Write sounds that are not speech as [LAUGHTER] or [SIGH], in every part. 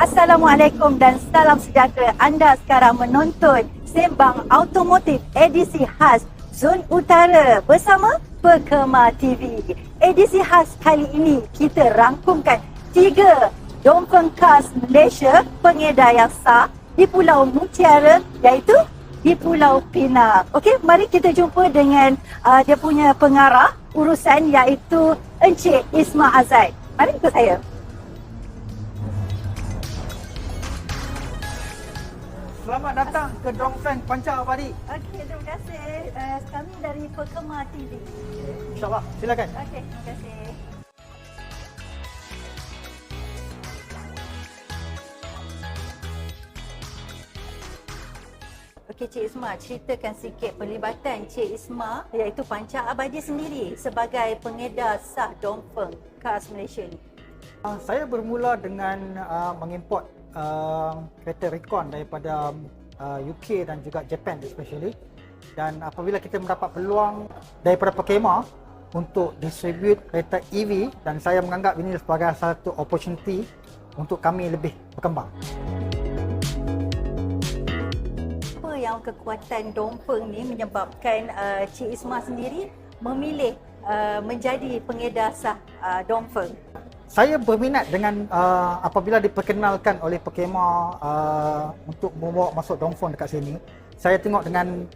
Assalamualaikum dan salam sejahtera. Anda sekarang menonton Sembang Automotif edisi khas Zon Utara bersama Pekema TV. Edisi khas kali ini kita rangkumkan tiga Dongfeng Cars Malaysia pengedar yang sah di Pulau Mutiara iaitu di Pulau Pinang. Okey, mari kita jumpa dengan uh, dia punya pengarah urusan iaitu Encik Isma Azad. Mari ikut saya. Selamat datang ke Dongfeng Panca Abadi. Okey, terima kasih. Uh, kami dari Pekema TV. InsyaAllah, silakan. Okey, terima kasih. Okey Cik Isma, ceritakan sikit pelibatan Cik Isma iaitu Panca Abadi sendiri sebagai pengedar sah Dongfeng Cars Malaysia ni. Uh, saya bermula dengan uh, mengimport kereta Recon daripada uh, UK dan juga Japan especially. Dan apabila kita mendapat peluang daripada Pekema untuk distribute kereta EV dan saya menganggap ini sebagai satu opportunity untuk kami lebih berkembang. Apa yang kekuatan Dongfeng ni menyebabkan uh, Cik Isma sendiri memilih uh, menjadi pengedar sah uh, Dongfeng? Saya berminat dengan uh, apabila diperkenalkan oleh Pekema uh, untuk membawa masuk Dongfeng dekat sini. Saya tengok dengan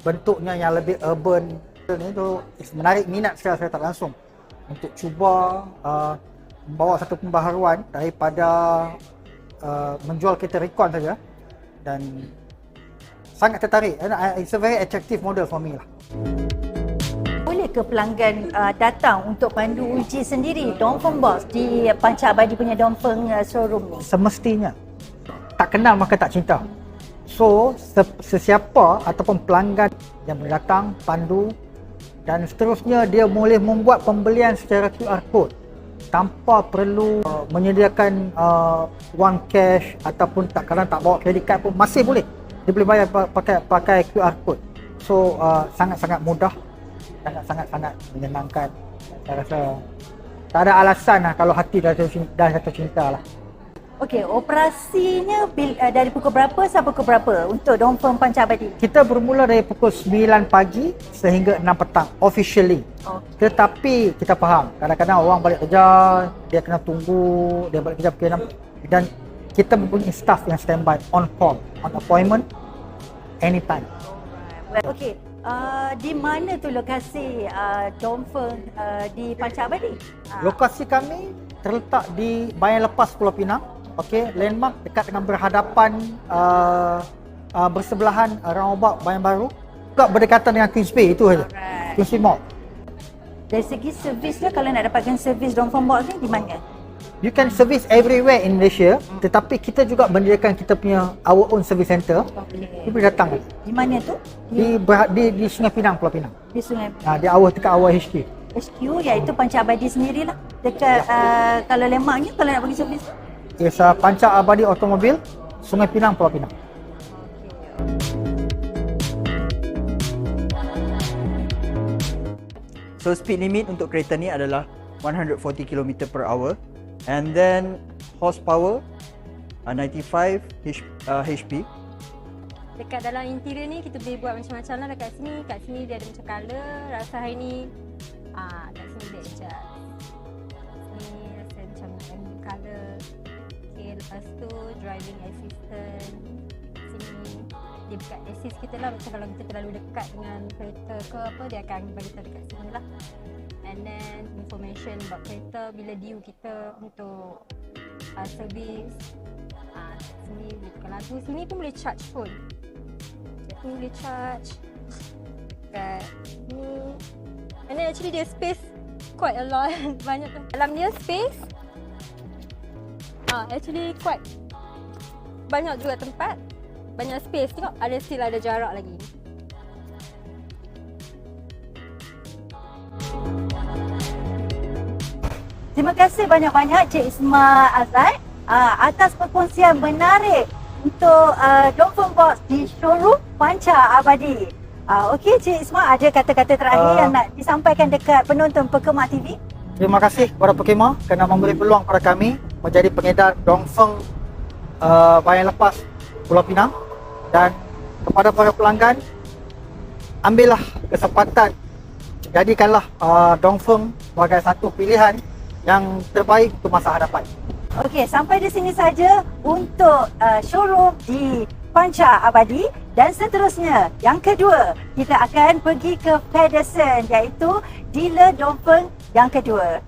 bentuknya yang lebih urban ini tu menarik minat saya saya tak langsung untuk cuba uh, membawa satu pembaharuan daripada uh, menjual kereta recon saja dan sangat tertarik. Uh, It's a very attractive model for me lah. Boleh ke pelanggan uh, datang untuk pandu uji sendiri Dongfeng Box di Panca Abadi punya Dongfeng uh, showroom ni? Semestinya tak kenal maka tak cinta. So se- sesiapa ataupun pelanggan yang datang pandu dan seterusnya dia boleh membuat pembelian secara QR code tanpa perlu uh, menyediakan uh, wang cash ataupun tak kadang tak bawa credit card pun masih boleh dia boleh bayar pa- pakai pakai QR code so uh, sangat-sangat mudah sangat-sangat sangat menyenangkan. Saya rasa tak ada alasan lah kalau hati dah jatuh cinta, dah jatuh cinta lah. Okey, operasinya bil, uh, dari pukul berapa sampai pukul berapa untuk Dongfeng Panca Abadi? kita bermula dari pukul 9 pagi sehingga 6 petang officially. Oh. tetapi kita faham kadang-kadang orang balik kerja dia kena tunggu dia balik kerja pukul 6 dan kita mempunyai staff yang standby on call on appointment anytime. Okey, uh, di mana tu lokasi uh, Dongfeng uh, di Panca Abadi? Uh, lokasi kami terletak di Bayan Lepas Pulau Pinang okey landmark dekat dengan berhadapan uh, uh, bersebelahan uh, roundabout Bayan Baru juga berdekatan dengan Queensway itu saja Alright. Queensway Mall Dari segi servisnya kalau nak dapatkan servis Dongfeng Box ni di mana? You can service everywhere in Malaysia tetapi kita juga menyediakan kita punya our own service center. You boleh datang Di mana tu? di di, di Sungai Pinang, Pulau Pinang. Di Sungai Ha, di awal dekat awal HQ. HQ iaitu Panca Abadi sendirilah. Dekat uh, kalau lemaknya kalau nak pergi servis. It's a Panca Abadi Automobil, Sungai Pinang, Pulau Pinang. So speed limit untuk kereta ni adalah 140 km per hour and then horsepower uh, 95 H, uh, HP. Dekat dalam interior ni kita boleh buat macam-macam lah dekat sini. Kat sini dia ada macam colour. Rasa hari ni ah kat sini dia adjust. Sini rasa macam random colour. Okay, lepas tu driving assistant. Sini dia buka assist kita lah macam kalau kita terlalu dekat dengan kereta ke apa dia akan bagi tahu dekat sini lah. And then information about kereta bila due kita untuk uh, service. Ah, sini boleh tukar lagu. Sini pun boleh charge phone. Ni boleh charge dekat ni. And then actually dia space quite a lot. [LAUGHS] Banyak tu. Dalam dia space ah actually quite banyak juga tempat. Banyak space. Tengok ada still ada jarak lagi. Terima kasih banyak-banyak Cik Isma Azad uh, atas perkongsian menarik untuk uh, Dongfeng Box di showroom Panca Abadi. Uh, Okey Cik Isma ada kata-kata terakhir Ah. yang nak disampaikan dekat penonton Pekema TV? Terima kasih kepada Pokemon kerana memberi peluang kepada kami menjadi pengedar Dongfeng uh, bayang lepas Pulau Pinang dan kepada para pelanggan ambillah kesempatan jadikanlah uh, Dongfeng sebagai satu pilihan yang terbaik untuk masa hadapan. Okey, sampai di sini saja untuk uh, showroom di Panca Abadi dan seterusnya yang kedua kita akan pergi ke Pedersen iaitu dealer Dongfeng yang kedua.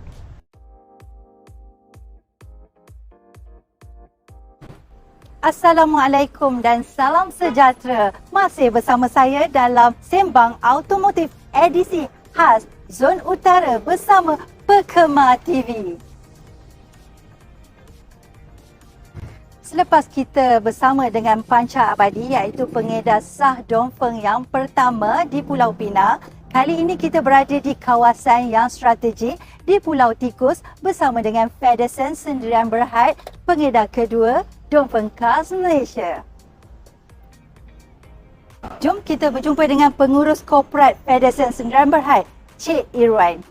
Assalamualaikum dan salam sejahtera. Masih bersama saya dalam Sembang Automotif edisi khas Zon Utara bersama Pekema TV. Selepas kita bersama dengan Panca Abadi iaitu pengedar sah Dongfeng yang pertama di Pulau Pinang, kali ini kita berada di kawasan yang strategik di Pulau Tikus bersama dengan Federation Sendirian Berhad, pengedar kedua Dongfeng Cars Malaysia. Jom kita berjumpa dengan pengurus korporat Federation Sendirian Berhad, Cik Irwan.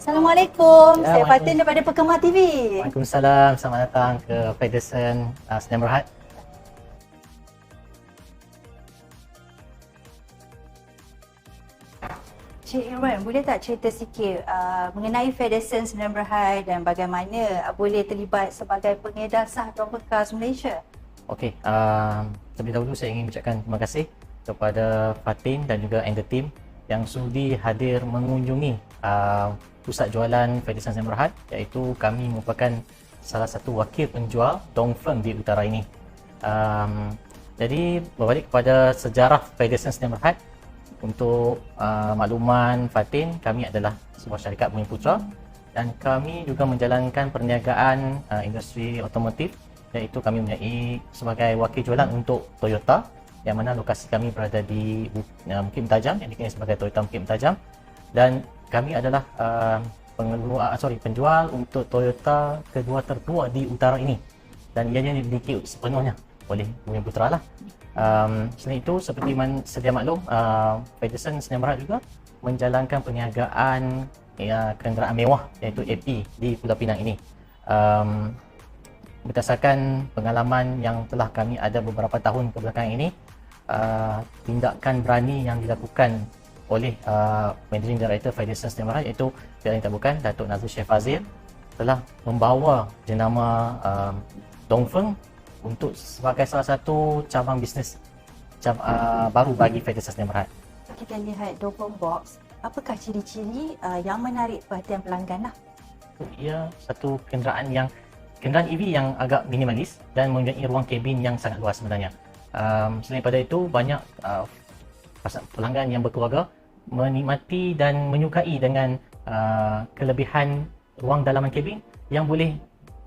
Assalamualaikum. Ya, Saya Fatin daripada Pekema TV. Waalaikumsalam, selamat datang ke Federation uh, Sdn Berhad. Cik Irwan, boleh tak cerita sikit uh, mengenai Federation Sdn Berhad dan bagaimana uh, boleh terlibat sebagai pengedar sah Dong Bekas Malaysia? Okey, uh, terlebih dahulu saya ingin mengucapkan terima kasih kepada Fatin dan juga and the team yang sudi hadir mengunjungi uh, pusat jualan Federation Sdn Berhad iaitu kami merupakan salah satu wakil penjual Dongfeng di utara ini. Um, jadi berbalik kepada sejarah Federation Sdn Berhad untuk uh, makluman Fatin, kami adalah sebuah syarikat Bumi Putra dan kami juga menjalankan perniagaan uh, industri otomotif iaitu kami mempunyai sebagai wakil jualan untuk Toyota yang mana lokasi kami berada di uh, Bukit Mentajam yang dikenali sebagai Toyota Bukit Mentajam dan kami adalah uh, pengeluar, uh, sorry, penjual untuk Toyota kedua tertua di utara ini dan ianya dimiliki sepenuhnya oleh Bumi Putra lah. Um, selain itu, seperti man, sedia maklum, uh, Sdn Bhd juga menjalankan perniagaan ya, kenderaan mewah iaitu AP di Pulau Pinang ini. Um, berdasarkan pengalaman yang telah kami ada beberapa tahun kebelakangan ini, uh, tindakan berani yang dilakukan oleh uh, Managing Director Federation Sdn Bhd iaitu tidak lain tak bukan Datuk Nazir Syed Fazil telah membawa jenama um, Dongfeng untuk sebagai salah satu cabang bisnes cab, uh, baru bagi Federation Sdn Bhd. Kita lihat Dongfeng Box. Apakah ciri-ciri uh, yang menarik perhatian pelanggan lah? Ia satu kenderaan yang kenderaan EV yang agak minimalis dan mempunyai ruang kabin yang sangat luas sebenarnya. Um, selain daripada itu banyak uh, pelanggan yang berkeluarga menikmati dan menyukai dengan uh, kelebihan ruang dalaman kabin yang boleh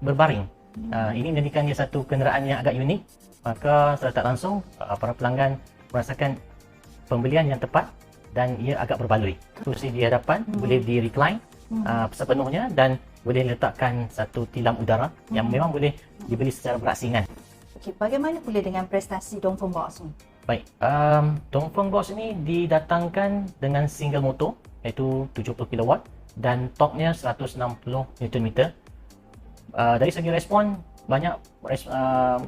berbaring. Uh, ini menjadikan ia satu kenderaan yang agak unik. Maka secara tak langsung uh, para pelanggan merasakan pembelian yang tepat dan ia agak berbaloi. Kursi di hadapan hmm. boleh di recline hmm. uh, sepenuhnya dan boleh letakkan satu tilam udara hmm. yang memang boleh dibeli secara berasingan. Okey, bagaimana pula dengan prestasi Dongfeng Box ni? Baik, um, Dongfeng Box ini didatangkan dengan single motor iaitu 70 kW dan torque-nya 160 Nm. Uh, dari segi respon, banyak res, uh,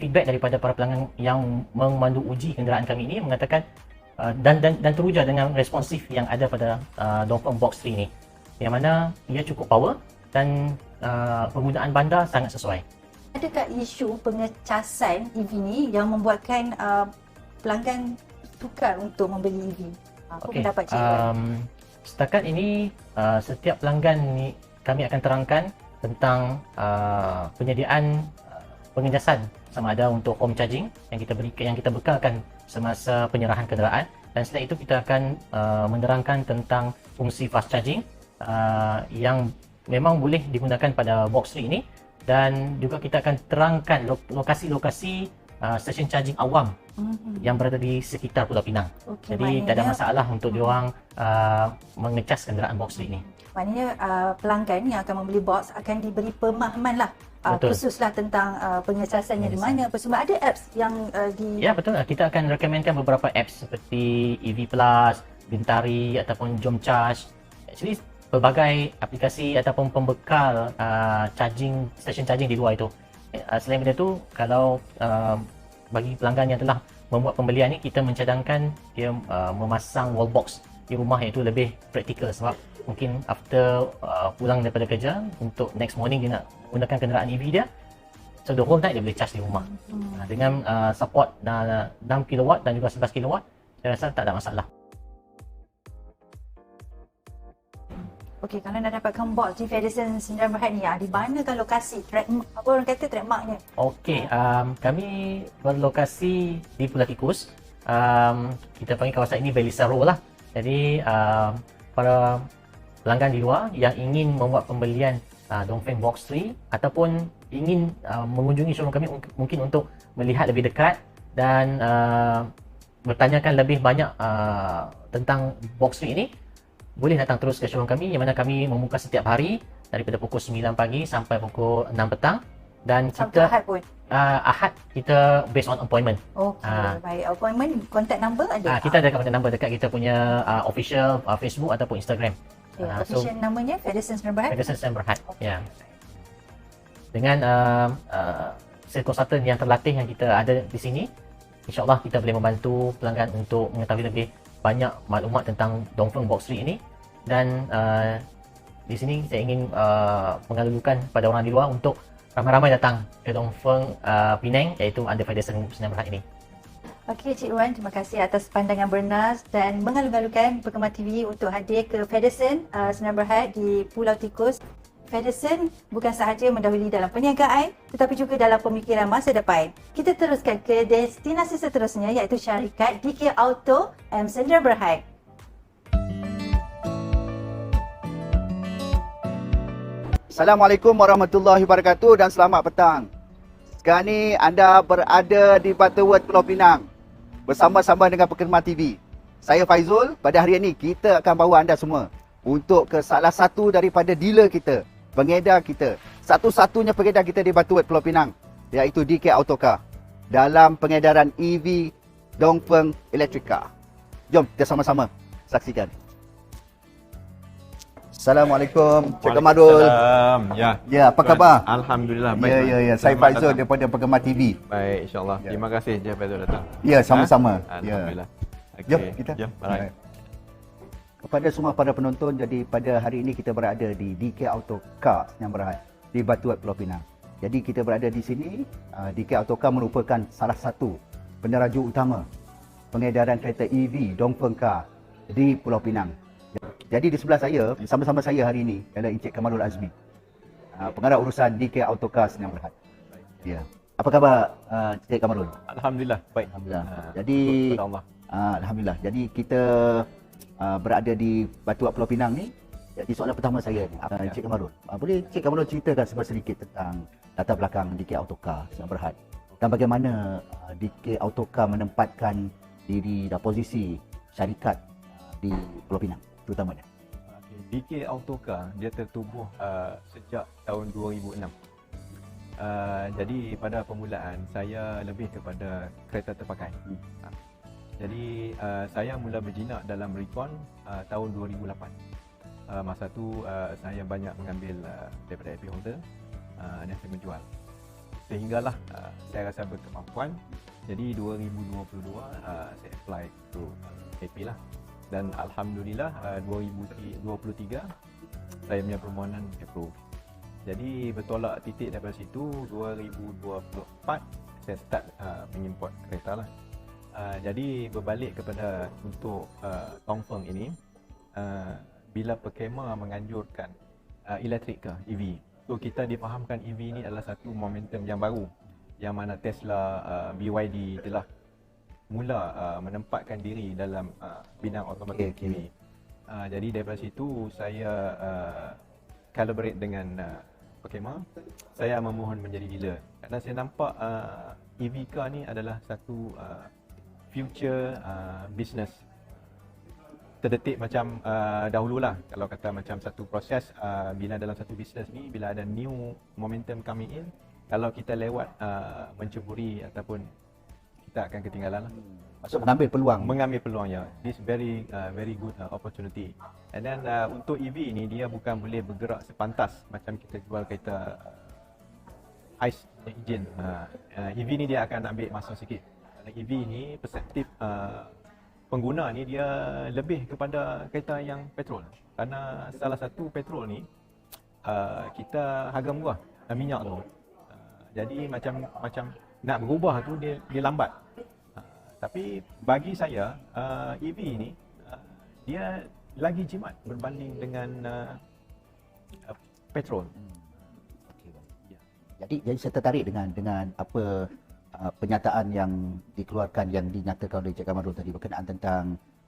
feedback daripada para pelanggan yang memandu uji kenderaan kami ini mengatakan uh, dan, dan dan teruja dengan responsif yang ada pada uh, Dongfeng Box 3 ini. Yang mana ia cukup power dan uh, penggunaan bandar sangat sesuai. Adakah isu pengecasan EV ni yang membuatkan uh, pelanggan tukar untuk membeli EV? Apa Okey, pendapat Cik Irwan? um, setakat ini uh, setiap pelanggan ni kami akan terangkan tentang uh, penyediaan uh, pengecasan sama ada untuk home charging yang kita berikan yang kita bekalkan semasa penyerahan kenderaan dan selain itu kita akan uh, menerangkan tentang fungsi fast charging uh, yang memang boleh digunakan pada box 3 ini dan juga kita akan terangkan lo- lokasi-lokasi uh, stesen charging awam Mhm. yang berada di sekitar Pulau Pinang. Okey, Jadi tak ada masalah untuk diorang uh, mengecas kenderaan box ini. Maknanya uh, pelanggan yang akan membeli box akan diberi pemahaman lah uh, Betul. khususlah tentang uh, pengecasannya di mana apa semua ada apps yang uh, di Ya betul. Kita akan rekomenkan beberapa apps seperti EV Plus, Bintari ataupun Jom Charge. Actually pelbagai aplikasi ataupun pembekal uh, charging station charging di luar itu. Uh, selain daripada itu, kalau uh, bagi pelanggan yang telah membuat pembelian ni kita mencadangkan dia uh, memasang wall box di rumah iaitu lebih praktikal sebab mungkin after uh, pulang daripada kerja untuk next morning dia nak gunakan kenderaan EV dia so the whole night dia boleh charge di rumah. Uh, dengan uh, support uh, 6 kW dan juga 11 kW saya rasa tak ada masalah Okey, kalau nak dapatkan box di Federation Sdn Bhd ni, ah, di manakah lokasi? Track, apa orang kata trademarknya? Okey, um, kami berlokasi di Pulau Tikus. Um, kita panggil kawasan ini Belisa Road lah. Jadi, um, para pelanggan di luar yang ingin membuat pembelian uh, Dongfeng Box 3 ataupun ingin uh, mengunjungi showroom kami mung- mungkin untuk melihat lebih dekat dan uh, bertanyakan lebih banyak uh, tentang Box 3 ini, boleh datang terus ke showroom kami yang mana kami membuka setiap hari daripada pukul 9 pagi sampai pukul 6 petang dan kita Ahad pun. uh, Ahad kita based on appointment. Okey, Ah. baik. Appointment, contact number ada? Uh, kita ada contact number dekat kita punya uh, official uh, Facebook ataupun Instagram. Okay, so official namanya Federation Sdn Bhd? Ferguson Berhad. Ya. Dengan uh, uh, sales consultant yang terlatih yang kita ada di sini, insyaAllah kita boleh membantu pelanggan untuk mengetahui lebih banyak maklumat tentang Dongfeng Box 3 ini dan uh, di sini saya ingin uh, mengalukan pada orang di luar untuk ramai-ramai datang ke Dongfeng uh, Penang iaitu under Federation Bhd ini. Okey Cik Wan, terima kasih atas pandangan bernas dan mengalu-alukan Penggemar TV untuk hadir ke Federation uh, Sdn Bhd di Pulau Tikus. Federation bukan sahaja mendahului dalam perniagaan tetapi juga dalam pemikiran masa depan. Kita teruskan ke destinasi seterusnya iaitu syarikat DK Auto M Sdn Bhd. Assalamualaikum warahmatullahi wabarakatuh dan selamat petang. Sekarang ni anda berada di Butterworth Pulau Pinang bersama-sama dengan Pekerma TV. Saya Faizul, pada hari ini kita akan bawa anda semua untuk ke salah satu daripada dealer kita, pengedar kita. Satu-satunya pengedar kita di Butterworth Pulau Pinang iaitu DK Autocar dalam pengedaran EV Dongfeng Electric Car. Jom kita sama-sama saksikan. Assalamualaikum, Cik Kamarul. Waalaikumsalam. Ya. Ya, apa khabar? Alhamdulillah baik. Ya, ya, ya. Saya Faizul daripada Penggemar TV. Baik, insyaAllah. Ya. Terima kasih je Faizul datang. Ya, sama-sama. Ha? Ya. Alhamdulillah. Okey. Jom kita. Jom. Alright. Kepada semua para penonton, jadi pada hari ini kita berada di DK Auto Car yang berhad di Batuat Pulau Pinang. Jadi kita berada di sini, uh, DK Auto Car merupakan salah satu peneraju utama pengedaran kereta EV Dongfeng Car di Pulau Pinang. Jadi di sebelah saya, sama-sama saya hari ini ialah Encik Kamarul Azmi. Uh, pengarah urusan DK Auto Car yang berhad. Ya. Apa khabar uh, Encik Kamarul? Alhamdulillah baik. Alhamdulillah. Ha, Jadi. Ah, Alhamdulillah. Jadi kita uh, berada di Batuak Pulau Pinang ni. Jadi soalan pertama saya ni, uh, Ya. Cik Kamarul. Uh, boleh Cik Kamarul ceritakan sebentar sedikit tentang latar belakang DK Autocar yang berhad dan bagaimana uh, DK Autocar menempatkan diri dan posisi syarikat uh, di Pulau Pinang terutamanya. DK Autocar dia tertubuh uh, sejak tahun 2006. Uh, jadi pada permulaan saya lebih kepada kereta terpakai. Ha. Jadi uh, saya mula berjinak dalam Recon uh, tahun 2008. Uh, masa tu uh, saya banyak mengambil uh, daripada AP holder uh, dan saya menjual. Sehinggalah uh, saya rasa berkemampuan. Jadi 2022 uh, saya apply to AP lah. Dan alhamdulillah uh, 2023 saya punya permohonan approve. Jadi bertolak titik daripada situ 2024 saya start uh, mengimport kereta lah. Uh, jadi berbalik kepada untuk uh, Dongfeng ini uh, bila Perkema menganjurkan uh, elektrik ke EV. So kita difahamkan EV ini adalah satu momentum yang baru yang mana Tesla, uh, BYD telah mula uh, menempatkan diri dalam uh, bidang otomotif Okey, okey. ini. Uh, jadi daripada situ saya uh, collaborate dengan uh, Pokemon. Saya memohon menjadi dealer. Kerana saya nampak uh, EV car ni adalah satu uh, future uh, business terdetik macam uh, dahululah kalau kata macam satu proses uh, bila dalam satu bisnes ni bila ada new momentum coming in kalau kita lewat uh, menceburi ataupun kita akan ketinggalan lah. Maksud mengambil peluang. mengambil peluang ya. This very uh, very good uh, opportunity. And then uh, untuk EV ni dia bukan boleh bergerak sepantas macam kita jual kereta uh, ICE engine. Uh, uh, EV ni dia akan ambil masa sikit. EV ni perseptif uh, pengguna ni dia lebih kepada kereta yang petrol. Kerana salah satu petrol ni uh, kita harga murah uh, minyak tu. Uh, jadi macam macam nak berubah tu dia dia lambat. Uh, tapi bagi saya uh, EV ni uh, dia lagi jimat berbanding dengan uh, petrol. Okey, bang. Ya. Jadi jadi saya tertarik dengan dengan apa uh, pernyataan yang dikeluarkan yang dinyatakan oleh Cik Kamarul tadi berkenaan tentang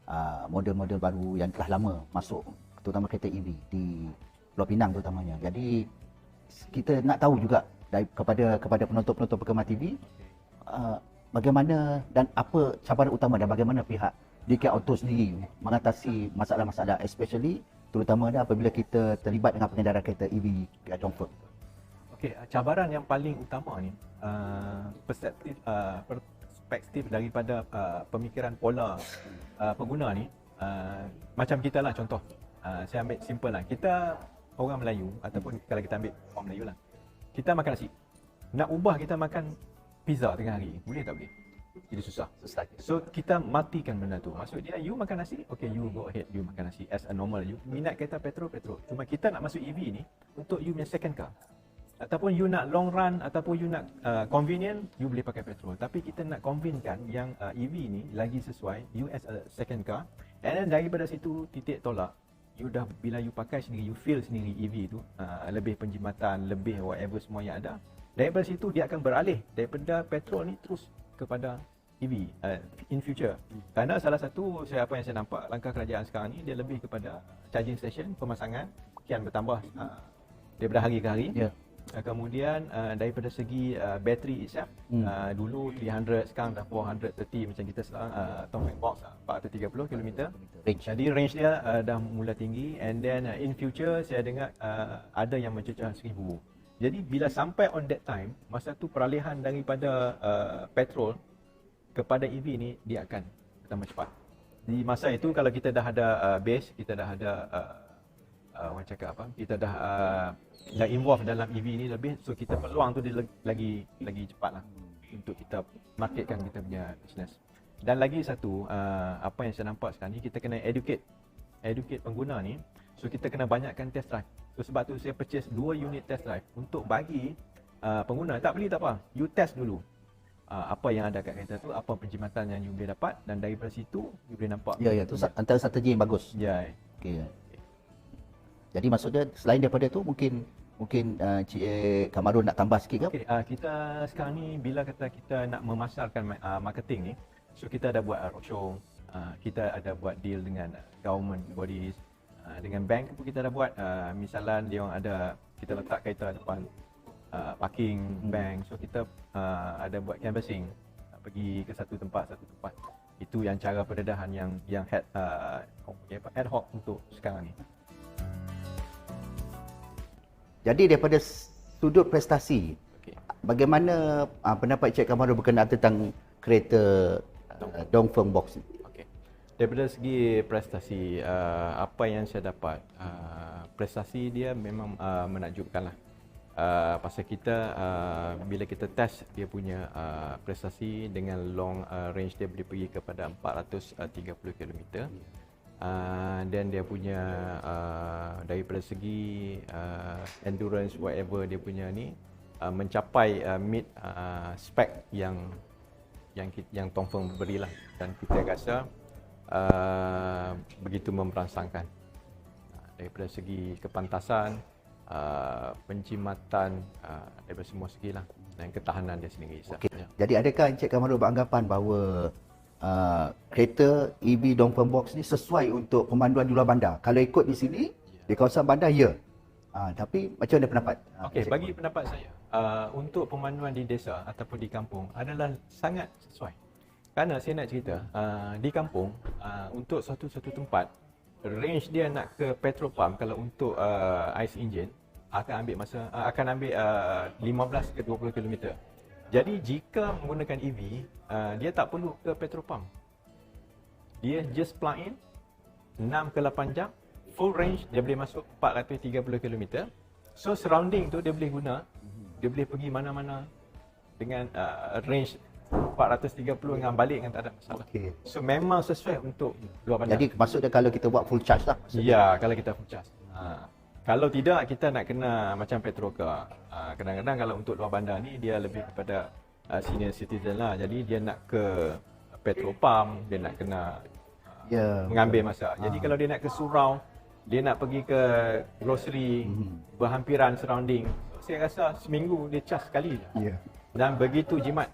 uh, model-model baru yang telah lama masuk terutama kereta EV di Pulau Pinang terutamanya. Jadi kita nak tahu juga kepada kepada penonton-penonton Perkemah TV uh, bagaimana dan apa cabaran utama dan bagaimana pihak DK Auto sendiri mengatasi masalah-masalah especially terutamanya apabila kita terlibat dengan pengendaraan kereta EV di Dongfeng. Okey, cabaran yang paling utama ni uh, perspektif uh, perspektif daripada uh, pemikiran pola uh, pengguna ni uh, macam kita lah contoh. Uh, saya ambil simple lah. Kita orang Melayu ataupun kalau kita ambil orang Melayu lah. Kita makan nasi. Nak ubah kita makan pizza tengah hari. Boleh tak boleh? Jadi susah. Susah. So kita matikan benda tu. Maksud dia you makan nasi, okay you go ahead you makan nasi as a normal. You minat kereta petrol petrol. Cuma kita nak masuk EV ni untuk you punya second car. Ataupun you nak long run ataupun you nak uh, convenient, you boleh pakai petrol. Tapi kita nak convincekan yang uh, EV ni lagi sesuai you as a second car. And then daripada situ titik tolak you dah bila you pakai sendiri you feel sendiri EV tu uh, lebih penjimatan, lebih whatever semua yang ada. Daripada situ dia akan beralih daripada petrol ni terus kepada EV uh, in future. Kerana salah satu saya apa yang saya nampak langkah kerajaan sekarang ni dia lebih kepada charging station, pemasangan kian bertambah uh, daripada hari ke hari. Ya. Uh, kemudian uh, daripada segi uh, bateri itself Hmm. uh, dulu 300 sekarang dah 430 macam kita sekarang uh, Tom Box uh, 430 km. Range. Jadi range dia uh, dah mula tinggi and then uh, in future saya dengar uh, ada yang mencecah 1000. Jadi bila sampai on that time, masa tu peralihan daripada uh, petrol kepada EV ni dia akan tambah cepat. Di masa itu kalau kita dah ada uh, base, kita dah ada uh, uh, orang cakap apa? Kita dah uh, dah involve dalam EV ni lebih so kita peluang tu dia lagi lagi cepat lah untuk kita marketkan kita punya business. Dan lagi satu uh, apa yang saya nampak sekarang ni kita kena educate educate pengguna ni so kita kena banyakkan test drive. So sebab tu saya purchase 2 unit test drive untuk bagi uh, pengguna tak beli tak apa, you test dulu. Uh, apa yang ada kat kereta tu, apa penjimatan yang you boleh dapat dan daripada situ you boleh nampak. Ya, ya, tu antara strategi yang bagus. Ya. Okey. Jadi maksudnya selain daripada tu mungkin mungkin uh, Cik eh, Kamarul nak tambah sikit ke? Okey, uh, kita sekarang ni bila kata kita nak memasarkan uh, marketing ni, so kita ada buat roadshow, uh, kita ada buat deal dengan government bodies, uh, dengan bank pun kita ada buat. Uh, misalan dia orang ada kita letak kereta depan uh, parking bank, so kita uh, ada buat canvassing, uh, pergi ke satu tempat satu tempat. Itu yang cara pendedahan yang yang head uh, ad hoc untuk sekarang ni. Jadi daripada sudut prestasi, Okey. bagaimana uh, pendapat Cik Kamarul berkenaan tentang kereta uh, Dongfeng Box ni? Okey. Daripada segi prestasi, uh, apa yang saya dapat, uh, prestasi dia memang uh, menakjubkan lah. Uh, pasal kita uh, bila kita test dia punya uh, prestasi dengan long uh, range dia boleh pergi kepada 430 km. Uh, dan dia punya uh, daripada segi uh, endurance whatever dia punya ni uh, mencapai uh, meet uh, spec yang yang yang Tongfeng berilah dan kita rasa uh, begitu memperangsangkan uh, daripada segi kepantasan uh, penjimatan uh, daripada semua segi lah dan ketahanan dia sendiri. Okey. Ya. Jadi adakah Encik Kamarul beranggapan bahawa uh, kereta EV Dongfeng Box ni sesuai untuk pemanduan di luar bandar? Kalau ikut di sini, di kawasan bandar, ya. Uh, tapi macam mana pendapat? uh, Okey, bagi pendapat saya, uh, untuk pemanduan di desa ataupun di kampung adalah sangat sesuai. Kerana saya nak cerita, uh, di kampung, uh, untuk satu-satu tempat, range dia nak ke petrol pump kalau untuk uh, ICE engine akan ambil masa uh, akan ambil uh, 15 ke 20 km. Jadi jika menggunakan EV, uh, dia tak perlu ke petrol pump. Dia just plug in 6 ke 8 jam, full range dia boleh masuk 430 km. So surrounding tu dia boleh guna, dia boleh pergi mana-mana dengan uh, range 430 dengan balik dengan tak ada masalah. Okey. So memang sesuai untuk luar bandar. Jadi maksudnya kalau kita buat full charge lah. maksudnya. Ya, kalau kita full charge. Ha. Kalau tidak, kita nak kena macam petrol car. Ha, kadang-kadang kalau untuk luar bandar ni, dia lebih kepada uh, senior citizen lah. Jadi dia nak ke petrol pump, dia nak kena Ya. mengambil masa. Jadi Ha. kalau dia nak ke surau, dia nak pergi ke grocery, Mhm. berhampiran surrounding. Saya rasa seminggu dia charge sekali. Ya. Dan begitu jimat.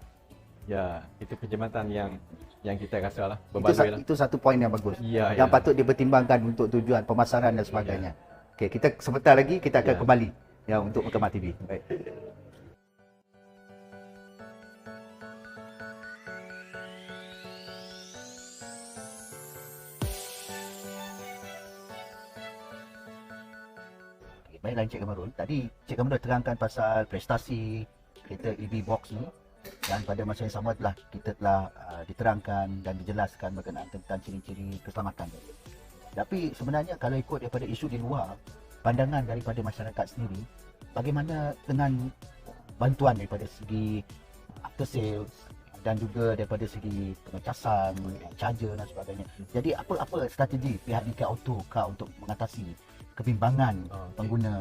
Ya, itu perjimatan yang yang kita rasa lah. Itu, lah. itu satu poin yang bagus. Ya, yang ya. patut dipertimbangkan untuk tujuan pemasaran dan sebagainya. Okey, kita sebentar lagi kita akan Ya. kembali ya untuk Mekemah TV. Baik. Okey, Baiklah Encik Kamarul. Tadi Encik Kamarul terangkan pasal prestasi kereta EV Box ni dan pada masa yang sama telah kita telah uh, diterangkan dan dijelaskan berkenaan tentang ciri-ciri keselamatan. Tapi sebenarnya kalau ikut daripada isu di luar, pandangan daripada masyarakat sendiri, bagaimana dengan bantuan daripada segi after sales dan juga daripada segi pengecasan, charger dan sebagainya. Jadi apa-apa strategi pihak DK Auto Car untuk mengatasi kebimbangan Oh, okey. pengguna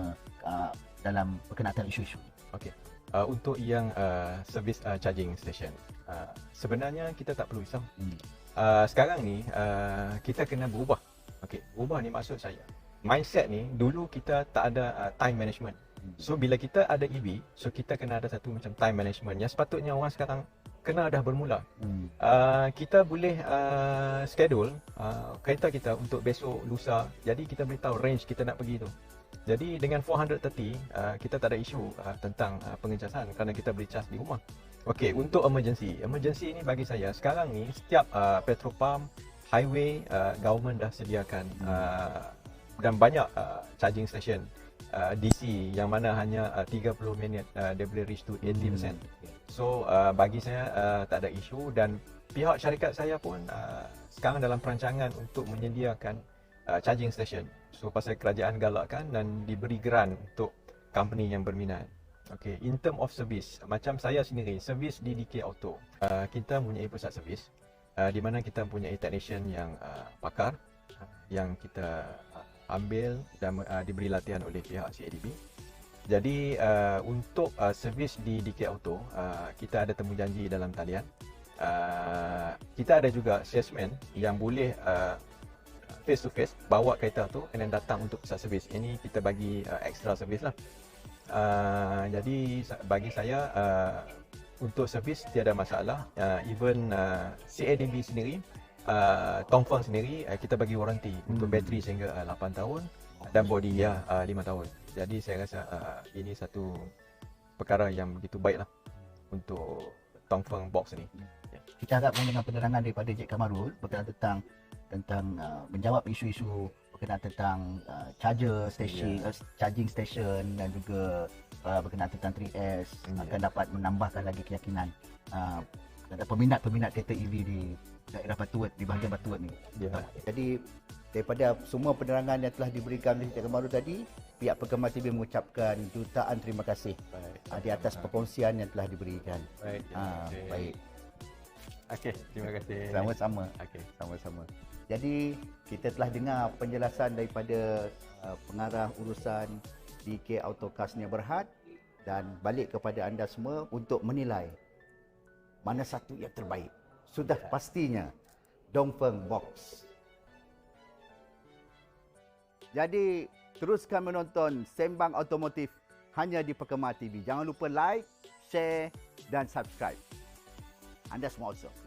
uh, dalam berkenaan isu-isu? Okey. Uh, untuk yang uh, service uh, charging station, uh, sebenarnya kita tak perlu risau. Hmm. Uh, sekarang ni uh, kita kena berubah. Okey, berubah ni maksud saya. Mindset ni dulu kita tak ada uh, time management. So bila kita ada EV, so kita kena ada satu macam time management yang sepatutnya orang sekarang kena dah bermula. Hmm. Uh, kita boleh uh, schedule uh, kereta kita untuk besok lusa. Jadi kita boleh tahu range kita nak pergi tu. Jadi dengan 430 uh, kita tak ada isu uh, tentang uh, pengecasan kerana kita boleh charge di rumah. Okey, untuk emergency. Emergency ni bagi saya sekarang ni setiap uh, petrol pump, highway uh, government dah sediakan uh, dan banyak uh, charging station uh, DC yang mana hanya uh, 30 minit uh, dia boleh reach to 80%. So uh, bagi saya uh, tak ada isu dan pihak syarikat saya pun uh, sekarang dalam perancangan untuk menyediakan uh, charging station. So pasal kerajaan galakkan dan diberi grant untuk company yang berminat. Okay, in term of service, macam saya sendiri, servis di DK Auto, uh, kita mempunyai pusat servis uh, di mana kita mempunyai technician yang uh, pakar yang kita uh, ambil dan uh, diberi latihan oleh pihak CADB. Jadi uh, untuk uh, servis di DK Auto, uh, kita ada temu janji dalam talian. Uh, kita ada juga salesman yang boleh uh, face to face bawa kereta tu and then datang untuk pusat servis. Ini kita bagi uh, extra servis lah. Uh, jadi bagi saya uh, untuk servis tiada masalah. Uh, even uh, CADB sendiri, uh, Tongfang sendiri uh, kita bagi waranti hmm. untuk bateri sehingga uh, 8 tahun dan body ya uh, 5 tahun. Jadi saya rasa uh, ini satu perkara yang begitu baik lah untuk Tongfang box ni. kita harapkan dengan penerangan daripada Encik Kamarul berkenaan tentang tentang uh, menjawab isu-isu berkenaan tentang uh, charger station, Ya. uh, charging station dan juga uh, berkenaan tentang 3S Ya. akan dapat menambahkan lagi keyakinan uh, peminat-peminat kereta EV di daerah Batuut di bahagian Batuut ni. Ya. Jadi daripada semua penerangan yang telah diberikan oleh Encik Kamarul tadi, pihak Penggemar TV mengucapkan jutaan terima kasih Baik. uh, di atas perkongsian yang telah diberikan. Baik. Okey. baik. Okey, terima kasih. Sama-sama. Okey. Sama-sama. Jadi kita telah dengar penjelasan daripada uh, pengarah urusan DK Autocars Nia Berhad dan balik kepada anda semua untuk menilai mana satu yang terbaik. Sudah pastinya Dongfeng Box. Jadi teruskan menonton Sembang Otomotif hanya di Pekemar TV. Jangan lupa like, share dan subscribe. Anda semua also. Yeah.